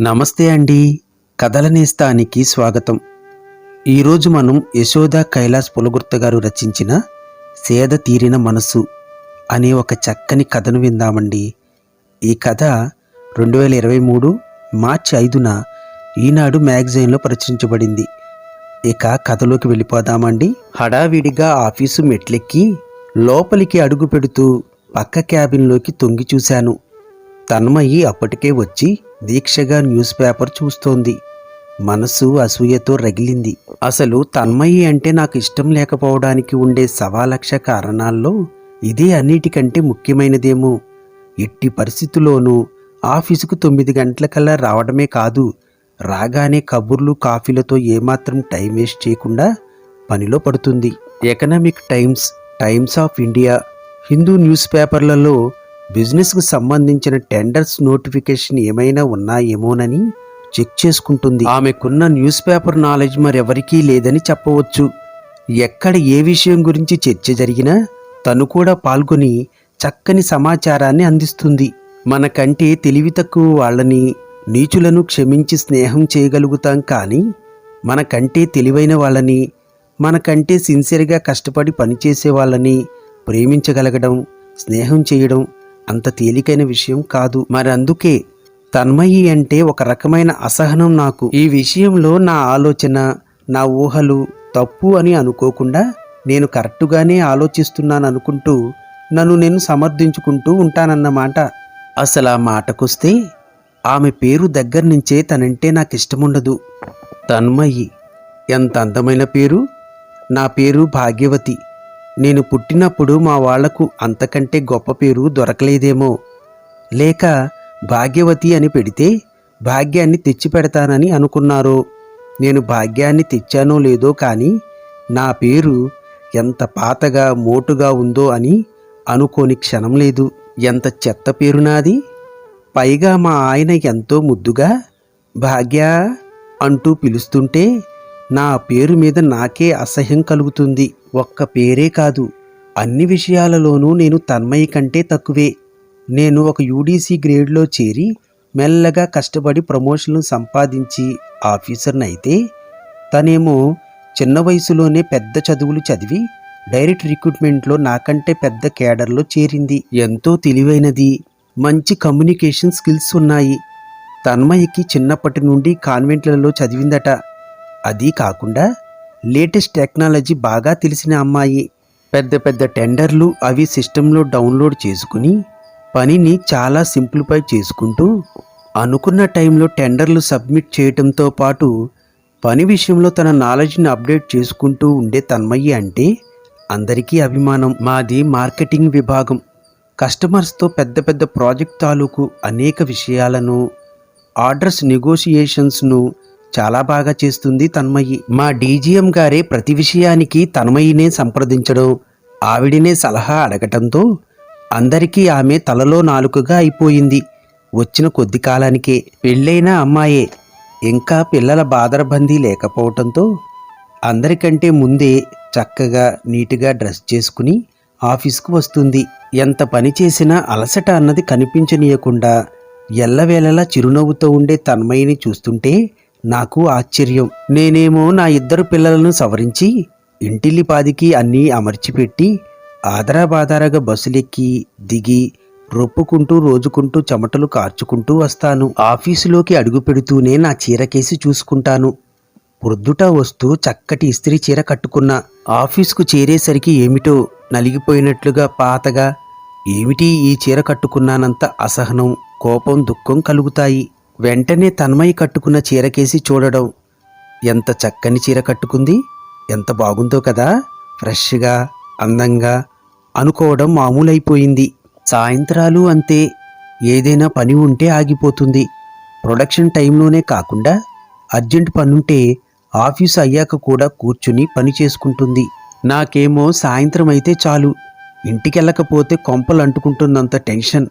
నమస్తే అండి. కథలనేస్తానికి స్వాగతం. ఈరోజు మనం యశోద కైలాస్ పులగుర్త గారు రచించిన సేద తీరిన మనసు అనే ఒక చక్కని కథను విందామండి. ఈ కథ రెండు వేల ఇరవై మూడు మార్చి ఐదున ఈనాడు మ్యాగజైన్లో ప్రచురించబడింది. ఇక కథలోకి వెళ్ళిపోదామండి. హడావిడిగా ఆఫీసు మెట్లెక్కి లోపలికి అడుగు పెడుతూ పక్క క్యాబిన్లోకి తొంగి చూశాను. తన్మయి అప్పటికే వచ్చి దీక్షగా న్యూస్ పేపర్ చూస్తోంది. మనసు అసూయతో రగిలింది. అసలు తన్మయి అంటే నాకు ఇష్టం లేకపోవడానికి ఉండే సవాలక్ష కారణాల్లో ఇదే అన్నిటికంటే ముఖ్యమైనదేమో. ఎట్టి పరిస్థితుల్లోనూ ఆఫీసుకు తొమ్మిది గంటలకల్లా రావడమే కాదు రాగానే కబుర్లు కాఫీలతో ఏమాత్రం టైం వేస్ట్ చేయకుండా పనిలో పడుతుంది. Economic Times Times of India Hindu news పేపర్లలో బిజినెస్కు సంబంధించిన టెండర్స్ నోటిఫికేషన్ ఏమైనా ఉన్నాయేమోనని చెక్ చేసుకుంటుంది. ఆమెకున్న న్యూస్ పేపర్ నాలెడ్జ్ మరెవరికీ లేదని చెప్పవచ్చు. ఎక్కడ ఏ విషయం గురించి చర్చ జరిగినా తను కూడా పాల్గొని చక్కని సమాచారాన్ని అందిస్తుంది. మనకంటే తెలివి తక్కువ వాళ్ళని నీచులను క్షమించి స్నేహం చేయగలుగుతాం కానీ మనకంటే తెలివైన వాళ్ళని మనకంటే సిన్సియర్గా కష్టపడి పనిచేసే వాళ్ళని ప్రేమించగలగడం స్నేహం చేయడం అంత తేలికైన విషయం కాదు. మరి అందుకే తన్మయి అంటే ఒక రకమైన అసహనం నాకు. ఈ విషయంలో నా ఆలోచన నా ఊహలు తప్పు అని అనుకోకుండా నేను కరెక్టుగానే ఆలోచిస్తున్నాను అనుకుంటూ నన్ను నేను సమర్థించుకుంటూ ఉంటానన్నమాట. అసలు ఆ మాటకొస్తే ఆమె పేరు దగ్గర నుంచే తనంటే నాకు ఇష్టముండదు. తన్మయి. ఎంత అందమైన పేరు. నా పేరు భాగ్యవతి. నేను పుట్టినప్పుడు మా వాళ్ళకు అంతకంటే గొప్ప పేరు దొరకలేదేమో. లేక భాగ్యవతి అని పెడితే భాగ్యాన్ని తెచ్చిపెడతానని అనుకున్నారు. నేను భాగ్యాన్ని తెచ్చానో లేదో కానీ నా పేరు ఎంత పాతగా మోటుగా ఉందో అని అనుకోని క్షణం లేదు. ఎంత చెత్త పేరు నాది? పైగా మా ఆయన ఎంతో ముద్దుగా భాగ్య అంటూ పిలుస్తుంటే నా పేరు మీద నాకే అసహ్యం కలుగుతుంది. ఒక్క పేరే కాదు. అన్ని విషయాలలోనూ నేను తన్మయి కంటే తక్కువే. నేను ఒక యూడీసీ గ్రేడ్లో చేరి మెల్లగా కష్టపడి ప్రమోషన్లు సంపాదించి ఆఫీసర్ని అయితే తనేమో చిన్న వయసులోనే పెద్ద చదువులు చదివి డైరెక్ట్ రిక్రూట్మెంట్లో నాకంటే పెద్ద కేడర్లో చేరింది. ఎంతో తెలివైనది. మంచి కమ్యూనికేషన్ స్కిల్స్ ఉన్నాయి. తన్మయికి చిన్నప్పటి నుండి కాన్వెంట్లలో చదివిందట. అది కాకుండా లేటెస్ట్ టెక్నాలజీ బాగా తెలిసిన అమ్మాయి. పెద్ద పెద్ద టెండర్లు అవి సిస్టంలో డౌన్లోడ్ చేసుకుని పనిని చాలా సింప్లిఫై చేసుకుంటూ అనుకున్న టైంలో టెండర్లు సబ్మిట్ చేయటంతో పాటు పని విషయంలో తన నాలెడ్జ్ని అప్డేట్ చేసుకుంటూ ఉండే తన్మయ్యి అంటే అందరికీ అభిమానం. మాది మార్కెటింగ్ విభాగం. కస్టమర్స్తో పెద్ద పెద్ద ప్రాజెక్ట్ తాలూకు అనేక విషయాలను ఆర్డర్స్ నెగోషియేషన్స్ను చాలా బాగా చేస్తుంది తన్మయి. మా డీజీఎం గారే ప్రతి విషయానికి తన్మయినే సంప్రదించడం. ఆవిడనే సలహా అడగటంతో అందరికీ ఆమె తలలో నాలుకగా అయిపోయింది. వచ్చిన కొద్ది కాలానికే పెళ్ళైన అమ్మాయే. ఇంకా పిల్లల బాదరబందీ లేకపోవటంతో అందరికంటే ముందే చక్కగా నీట్గా డ్రెస్ చేసుకుని ఆఫీస్కు వస్తుంది. ఎంత పని చేసినా అలసట అన్నది కనిపించనీయకుండా ఎల్లవేళలా చిరునవ్వుతో ఉండే తన్మయిని చూస్తుంటే నాకు ఆశ్చర్యం. నేనేమో నా ఇద్దరు పిల్లలను సవరించి ఇంటిల్లిపాదికి అన్నీ అమర్చిపెట్టి ఆదరాబాదారగా బస్సులెక్కి దిగి రొప్పుకుంటూ రోజుకుంటూ చెమటలు కార్చుకుంటూ వస్తాను. ఆఫీసులోకి అడుగు పెడుతూనే నా చీరకేసి చూసుకుంటాను. పొద్దుట వస్తూ చక్కటి ఇస్త్రీ చీర కట్టుకున్నా. ఆఫీసుకు చేరేసరికి ఏమిటో నలిగిపోయినట్లుగా పాతగా ఏమిటి ఈ చీర కట్టుకున్నానంత అసహనం కోపం దుఃఖం కలుగుతాయి. వెంటనే తన్మయి కట్టుకున్న చీరకేసి చూడడం ఎంత చక్కని చీర కట్టుకుంది? ఎంత బాగుందో కదా? ఫ్రెష్గా అందంగా అనుకోవడం మామూలైపోయింది. సాయంత్రాలు అంతే. ఏదైనా పని ఉంటే ఆగిపోతుంది. ప్రొడక్షన్ టైంలోనే కాకుండా అర్జెంట్ పనుంటే ఆఫీస్ అయ్యాక కూడా కూర్చుని పని చేసుకుంటుంది. నాకేమో సాయంత్రం అయితే చాలు. ఇంటికెళ్ళకపోతే కొంపలు అంటుకుంటున్నంత టెన్షన్.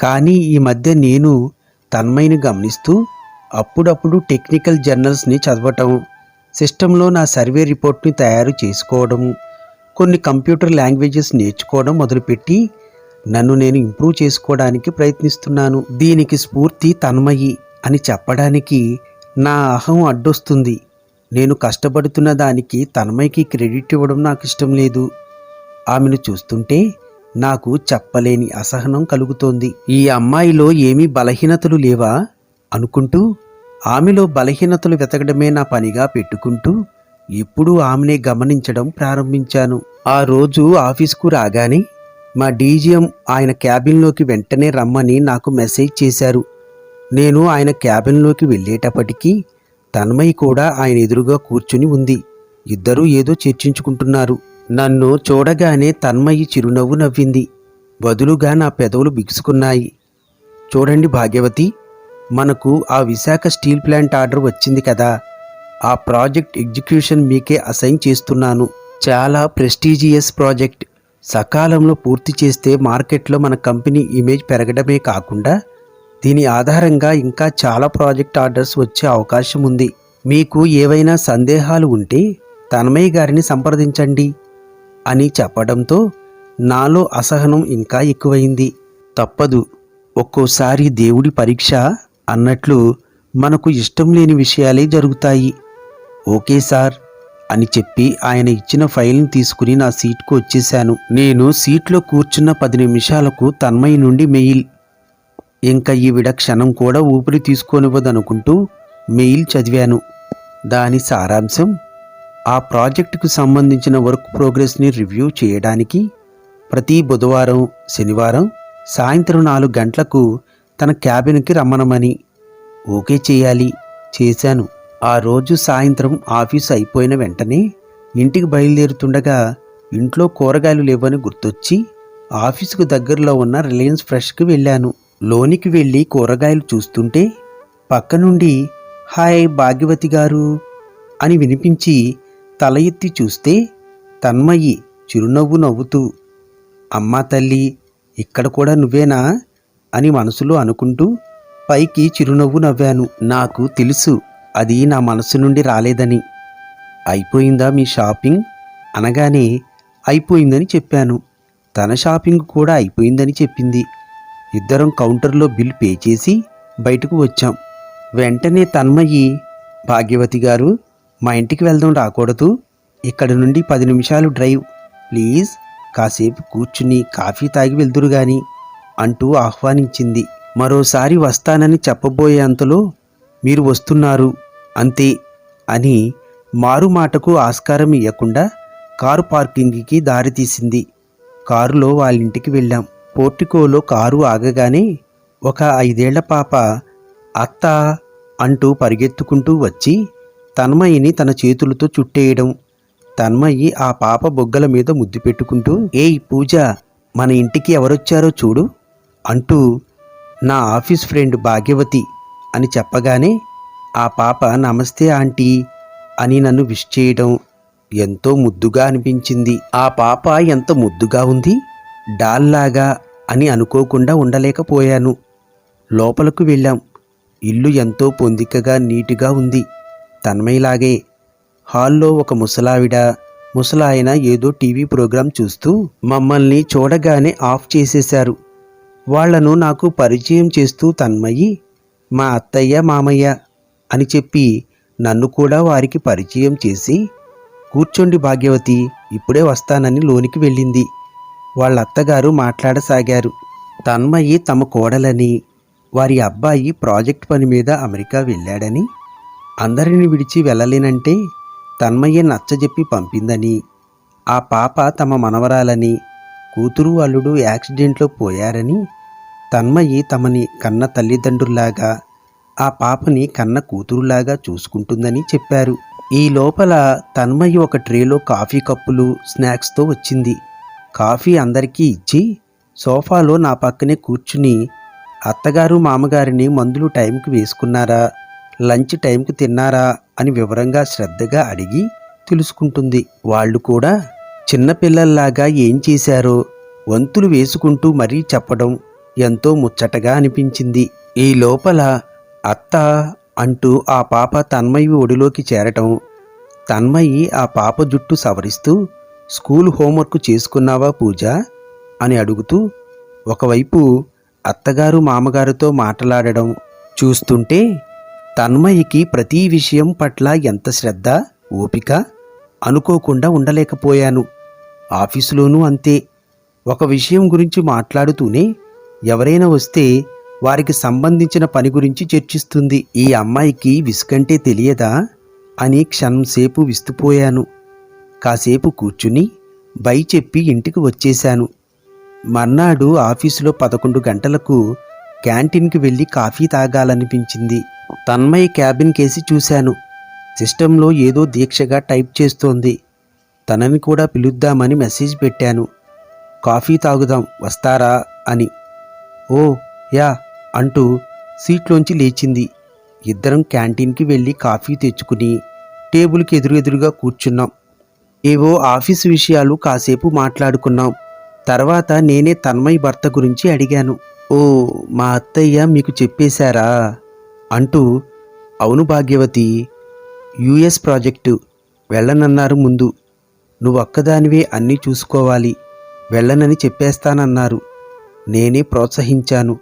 కానీ ఈ మధ్య నేను తన్మయిని గమనిస్తూ అప్పుడప్పుడు టెక్నికల్ జర్నల్స్ని చదవటం సిస్టంలో నా సర్వే రిపోర్ట్ని తయారు చేసుకోవడం కొన్ని కంప్యూటర్ లాంగ్వేజెస్ నేర్చుకోవడం మొదలుపెట్టి నన్ను నేను ఇంప్రూవ్ చేసుకోవడానికి ప్రయత్నిస్తున్నాను. దీనికి స్ఫూర్తి తన్మయి అని చెప్పడానికి నా అహం అడ్డొస్తుంది. నేను కష్టపడుతున్న దానికి తన్మయికి క్రెడిట్ ఇవ్వడం నాకు ఇష్టం లేదు. ఆమెను చూస్తుంటే నాకు చెప్పలేని అసహనం కలుగుతోంది. ఈ అమ్మాయిలో ఏమీ బలహీనతలు లేవా? అనుకుంటూ ఆమెలో బలహీనతలు వెతకడమే నా పనిగా పెట్టుకుంటూ ఎప్పుడూ ఆమెనే గమనించడం ప్రారంభించాను. ఆ రోజు ఆఫీస్కు రాగానే మా డీజీఎం ఆయన క్యాబిన్లోకి వెంటనే రమ్మని నాకు మెసేజ్ చేశారు. నేను ఆయన క్యాబిన్లోకి వెళ్ళేటప్పటికీ తన్మయి కూడా ఆయన ఎదురుగా కూర్చుని ఉంది. ఇద్దరూ ఏదో చర్చించుకుంటున్నారు. నన్ను చూడగానే తన్మయి చిరునవ్వు నవ్వింది. బదులుగా నా పెదవులు బిగుసుకున్నాయి. చూడండి భాగ్యవతి మనకు ఆ విశాఖ స్టీల్ ప్లాంట్ ఆర్డర్ వచ్చింది కదా. ఆ ప్రాజెక్ట్ ఎగ్జిక్యూషన్ మీకే అసైన్ చేస్తున్నాను. చాలా ప్రెస్టీజియస్ ప్రాజెక్ట్. సకాలంలో పూర్తి చేస్తే మార్కెట్లో మన కంపెనీ ఇమేజ్ పెరగడమే కాకుండా దీని ఆధారంగా ఇంకా చాలా ప్రాజెక్ట్ ఆర్డర్స్ వచ్చే అవకాశం ఉంది. మీకు ఏవైనా సందేహాలు ఉంటే తన్మయ్య గారిని సంప్రదించండి. అని చెప్పడంతో నాలో అసహనం ఇంకా ఎక్కువైంది. తప్పదు ఒక్కోసారి దేవుడి పరీక్ష అన్నట్లు మనకు ఇష్టం లేని విషయాలే జరుగుతాయి. ఓకే సార్ అని చెప్పి ఆయన ఇచ్చిన ఫైల్ని తీసుకుని నా సీట్కు వచ్చేశాను. నేను సీట్లో కూర్చున్న పది నిమిషాలకు తన్మయ్య నుండి మెయిల్. ఇంకా ఈవిడ క్షణం కూడా ఊపిరి తీసుకోనివ్వదనుకుంటూ మెయిల్ చదివాను. దాని సారాంశం ఆ ప్రాజెక్టుకు సంబంధించిన వర్క్ ప్రోగ్రెస్ని రివ్యూ చేయడానికి ప్రతి బుధవారం శనివారం సాయంత్రం నాలుగు గంటలకు తన క్యాబిన్కి రమ్మనమని ఓకే చేయాలి చేశాను. ఆ రోజు సాయంత్రం ఆఫీస్ అయిపోయిన వెంటనే ఇంటికి బయలుదేరుతుండగా ఇంట్లో కూరగాయలు లేవని గుర్తొచ్చి ఆఫీసుకు దగ్గరలో ఉన్న రిలయన్స్ ఫ్రెష్కి వెళ్ళాను. లోనికి వెళ్ళి కూరగాయలు చూస్తుంటే పక్క నుండి హాయ్ భాగ్యవతి గారు అని వినిపించి తల ఎత్తి చూస్తే తన్మయి చిరునవ్వు నవ్వుతూ అమ్మా తల్లి ఇక్కడ కూడా నువ్వేనా? అని మనసులో అనుకుంటూ పైకి చిరునవ్వు నవ్వాను. నాకు తెలుసు అది నా మనసు నుండి రాలేదని. అయిపోయిందా మీ షాపింగ్? అనగానే అయిపోయిందని చెప్పాను. తన షాపింగ్ కూడా అయిపోయిందని చెప్పింది. ఇద్దరం కౌంటర్లో బిల్ పే చేసి బయటకు వచ్చాం. వెంటనే తన్మయి భాగ్యవతి గారు మా ఇంటికి వెళ్దాం రాకూడదు. ఇక్కడ నుండి పది నిమిషాలు డ్రైవ్. ప్లీజ్ కాసేపు కూర్చుని కాఫీ తాగి వెళ్దురు గాని అంటూ ఆహ్వానించింది. మరోసారి వస్తానని చెప్పబోయే అంతలో మీరు వస్తున్నారు అంతే అని మారు మాటకు ఆస్కారం ఇవ్వకుండా కారు పార్కింగ్కి దారితీసింది కారులో వాళ్ళింటికి వెళ్ళాం. పోర్టికోలో కారు ఆగగానే ఒక ఐదేళ్ళ పాప అత్త అంటూ పరిగెత్తుకుంటూ వచ్చి తన్మయిని తన చేతులతో చుట్టేయడం. తన్మయి ఆ పాప బొగ్గల మీద ముద్దు పెట్టుకుంటూ ఏయ్ పూజ మన ఇంటికి ఎవరొచ్చారో చూడు అంటూ నా ఆఫీస్ ఫ్రెండ్ భాగ్యవతి అని చెప్పగానే ఆ పాప నమస్తే ఆంటీ అని నన్ను విష్ చేయడం ఎంతో ముద్దుగా అనిపించింది. ఆ పాప ఎంత ముద్దుగా ఉంది? డాల్లాగా అని అనుకోకుండా ఉండలేకపోయాను. లోపలకు వెళ్ళాం. ఇల్లు ఎంతో పొందికగా నీటుగా ఉంది. తన్మయలాగే హాల్లో ఒక ముసలావిడ ముసలాయన ఏదో టీవీ ప్రోగ్రాం చూస్తూ మమ్మల్ని చూడగానే ఆఫ్ చేసేశారు. వాళ్ళను నాకు పరిచయం చేస్తూ తన్మయి మా అత్తయ్య మామయ్య అని చెప్పి నన్ను కూడా వారికి పరిచయం చేసి కూర్చోండి భాగ్యవతి ఇప్పుడే వస్తానని లోనికి వెళ్ళింది. వాళ్ళ అత్తగారు మాట్లాడసాగారు. తన్మయి తమ కోడలని వారి అబ్బాయి ప్రాజెక్ట్ పని మీద అమెరికా వెళ్ళాడని అందరిని విడిచి వెళ్ళలేనంటే తన్మయ్య నచ్చజెప్పి పంపిందని ఆ పాప తమ మనవరాలని కూతురు అల్లుడు యాక్సిడెంట్లో పోయారని తన్మయి తమని కన్న తల్లిదండ్రుల్లాగా ఆ పాపని కన్న కూతురులాగా చూసుకుంటుందని చెప్పారు. ఈ లోపల తన్మయి ఒక ట్రేలో కాఫీ కప్పులు స్నాక్స్తో వచ్చింది. కాఫీ అందరికీ ఇచ్చి సోఫాలో నా పక్కనే కూర్చుని అత్తగారు మామగారిని మందులు టైంకి వేసుకున్నారా? లంచ్ టైంకి తిన్నారా అని వివరంగా శ్రద్ధగా అడిగి తెలుసుకుంటుంది. వాళ్ళు కూడా చిన్నపిల్లల్లాగా ఏం చేశారో వంతులు వేసుకుంటూ మరీ చెప్పడం ఎంతో ముచ్చటగా అనిపించింది. ఈ లోపల అత్త అంటూ ఆ పాప తన్మయి ఒడిలోకి చేరటం తన్మయి ఆ పాప జుట్టు సవరిస్తూ స్కూల్ హోంవర్క్ చేసుకున్నావా పూజ? అని అడుగుతూ ఒకవైపు అత్తగారు మామగారితో మాట్లాడడం చూస్తుంటే తన్మయికి ప్రతి విషయం పట్ల ఎంత శ్రద్ధ ఓపిక? అనుకోకుండా ఉండలేకపోయాను. ఆఫీసులోనూ అంతే. ఒక విషయం గురించి మాట్లాడుతూనే ఎవరైనా వస్తే వారికి సంబంధించిన పని గురించి చర్చిస్తుంది. ఈ అమ్మాయికి విసుకంటే తెలియదా? అని క్షణంసేపు విస్తుపోయాను. కాసేపు కూర్చుని బై చెప్పి ఇంటికి వచ్చేశాను. మర్నాడు ఆఫీసులో పదకొండు గంటలకు క్యాంటీన్కి వెళ్ళి కాఫీ తాగాలనిపించింది. తన్మయ్ క్యాబిన్ కేసి చూశాను. సిస్టంలో ఏదో దీక్షగా టైప్ చేస్తోంది. తనని కూడా పిలుద్దామని మెసేజ్ పెట్టాను. కాఫీ తాగుదాం వస్తారా? అని. ఓ యా అంటూ సీట్లోంచి లేచింది. ఇద్దరం క్యాంటీన్కి వెళ్ళి కాఫీ తెచ్చుకుని టేబుల్కి ఎదురెదురుగా కూర్చున్నాం. ఏవో ఆఫీసు విషయాలు కాసేపు మాట్లాడుకున్నాం. తర్వాత నేనే తన్మయ్ భర్త గురించి అడిగాను. ఓ మా అత్తయ్య మీకు చెప్పేశారా? అంటూ అవును భాగ్యవతి యుఎస్ ప్రాజెక్టు వెళ్ళనన్నారు ముందు. నువ్వు ఒక్కదానివే అన్నీ చూసుకోవాలి వెళ్ళనని చెప్పేస్తానన్నారు. నేనే ప్రోత్సహించాను.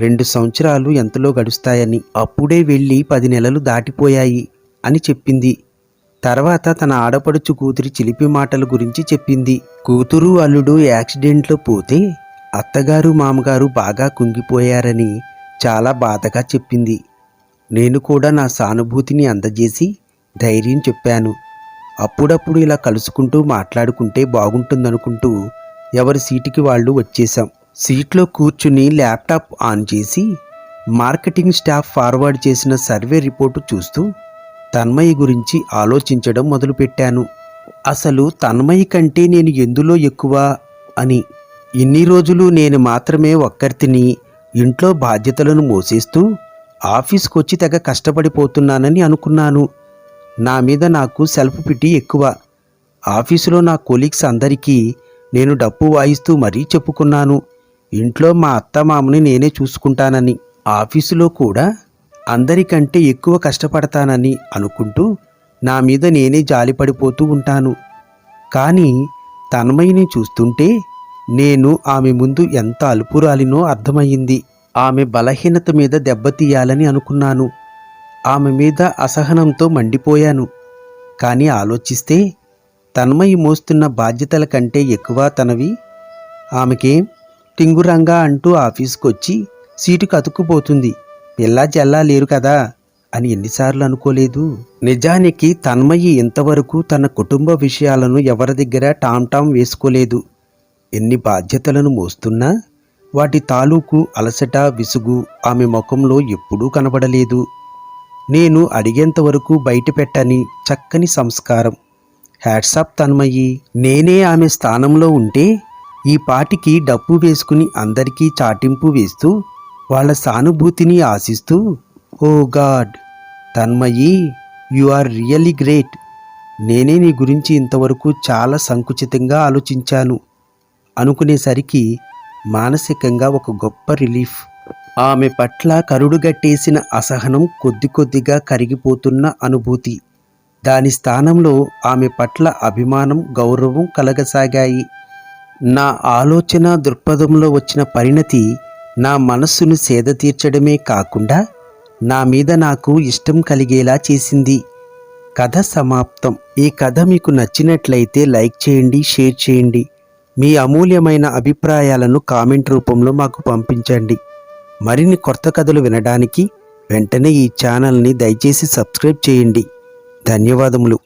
రెండు సంవత్సరాలు ఎంతలో గడుస్తాయని. అప్పుడే వెళ్ళి పది నెలలు దాటిపోయాయి అని చెప్పింది. తర్వాత తన ఆడపడుచు కూతురి చిలిపి మాటల గురించి చెప్పింది. కూతురు అల్లుడు యాక్సిడెంట్లో పోతే అత్తగారు మామగారు బాగా కుంగిపోయారని చాలా బాధగా చెప్పింది. నేను కూడా నా సానుభూతిని అందజేసి ధైర్యం చెప్పాను. అప్పుడప్పుడు ఇలా కలుసుకుంటూ మాట్లాడుకుంటే బాగుంటుందనుకుంటూ ఎవరి సీటుకి వాళ్ళు వచ్చేసాం సీట్లో కూర్చుని ల్యాప్టాప్ ఆన్ చేసి మార్కెటింగ్ స్టాఫ్ ఫార్వర్డ్ చేసిన సర్వే రిపోర్టు చూస్తూ తన్మయి గురించి ఆలోచించడం మొదలుపెట్టాను. అసలు తన్మయి కంటే నేను ఎందులో ఎక్కువ అని ఇన్ని రోజులు నేను మాత్రమే ఒక్కరితిని ఇంట్లో బాధ్యతలను మోసేస్తూ ఆఫీస్కి వచ్చి తెగ కష్టపడిపోతున్నానని అనుకున్నాను. నా మీద నాకు సెల్ఫ్ పిటి ఎక్కువ. ఆఫీసులో నా కొలీగ్స్ అందరికీ నేను డప్పు వాయిస్తూ మరీ చెప్పుకున్నాను. ఇంట్లో మా అత్తమామని నేనే చూసుకుంటానని ఆఫీసులో కూడా అందరికంటే ఎక్కువ కష్టపడతానని అనుకుంటూ నా మీద నేనే జాలిపడిపోతూ ఉంటాను. కానీ తన్మయిని చూస్తుంటే నేను ఆమె ముందు ఎంత అలుపురాలినో అర్థమయ్యింది. ఆమె బలహీనత మీద దెబ్బతీయాలని అనుకున్నాను. ఆమె మీద అసహనంతో మండిపోయాను. కానీ ఆలోచిస్తే తన్మయి మోస్తున్న బాధ్యతల కంటే ఎక్కువ తనవి. ఆమెకేం టింగురంగా అంటూ ఆఫీస్కి వచ్చి కతుక్కుపోతుంది. అతుక్కుపోతుంది పిల్లా జల్లా లేరు కదా అని ఎన్నిసార్లు అనుకోలేదు. నిజానికి తన్మయి ఇంతవరకు తన కుటుంబ విషయాలను ఎవరి దగ్గర టామ్ టామ్ వేసుకోలేదు. ఎన్ని బాధ్యతలను మోస్తున్నా వాటి తాలూకు అలసట విసుగు ఆమె ముఖంలో ఎప్పుడూ కనబడలేదు. నేను అడిగేంతవరకు బయటపెట్టని బయట పెట్టని చక్కని సంస్కారం. Hats off Tanmayi. నేనే ఆమె స్థానంలో ఉంటే ఈ పాటికి డప్పు వేసుకుని అందరికీ చాటింపు వేస్తూ వాళ్ళ సానుభూతిని ఆశిస్తూ ఓ God! Tanmayi you are really great. నేనే నీ గురించి ఇంతవరకు చాలా సంకుచితంగా ఆలోచించాను. అనుకునేసరికి మానసికంగా ఒక గొప్ప రిలీఫ్. ఆమె పట్ల కరుడుగట్టేసిన అసహనం కొద్ది కొద్దిగా కరిగిపోతున్న అనుభూతి. దాని స్థానంలో ఆమె పట్ల అభిమానం గౌరవం కలగసాగాయి. నా ఆలోచన దృక్పథంలో వచ్చిన పరిణతి నా మనస్సును సేద తీర్చడమే కాకుండా నా మీద నాకు ఇష్టం కలిగేలా చేసింది. కథ సమాప్తం. ఈ కథ మీకు నచ్చినట్లయితే లైక్ చేయండి షేర్ చేయండి. మీ అమూల్యమైన అభిప్రాయాలను కామెంట్ రూపంలో మాకు పంపించండి. మరిన్ని కొత్త కథలు వినడానికి వెంటనే ఈ ఛానల్ని దయచేసి సబ్స్క్రైబ్ చేయండి. ధన్యవాదములు.